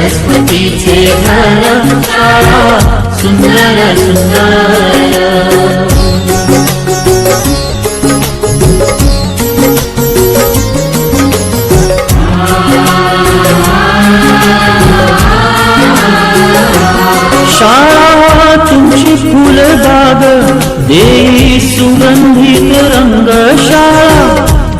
सरस्वतीचे घर शाळा सुंदर सुंदर शाळा तुमची फुलबाग देई सुगंधित रंग शाळा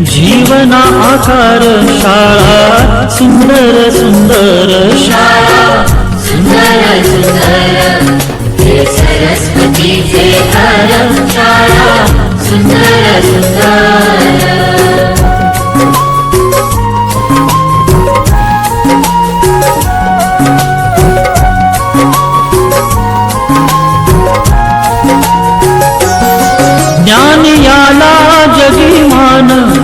जीवना आकार शाळा सुंदर सुंदर। शाळा सुंदर सुंदर। सरस्वतीचे घर शाळा सुंदर सुंदर। ज्ञान याला जगिमान गुणवंतांचा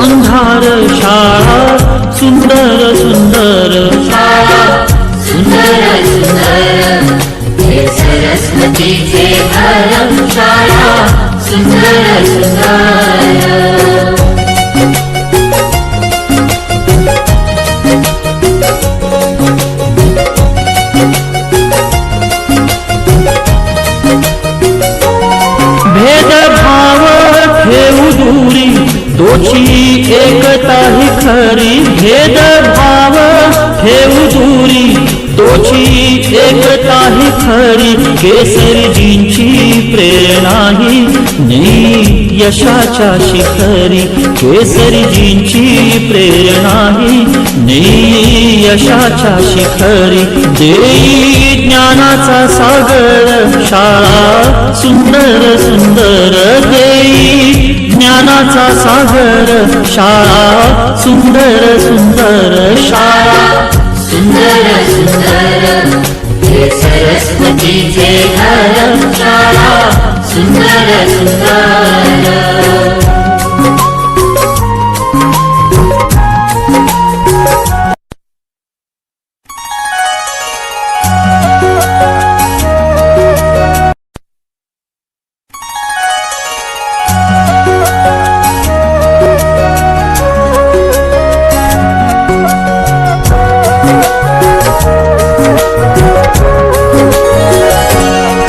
भेद भाव ठेऊ दूरी एकता ही खरी। भेद भाव ठेऊ दूरी दोची एकता ही खरी केसरजींची प्रेरणा ही. यशाच्या शिखरी केसरजींची प्रेरणा ही. नेई यशाच्या शिखरी देई ज्ञानाचा सागर शाळा सुंदर सुंदर देई. ज्ञानाचा सागर शाळा सुंदर सुंदर शाळा. सरस्वतीचे घर शाळा सुंदर सुंदर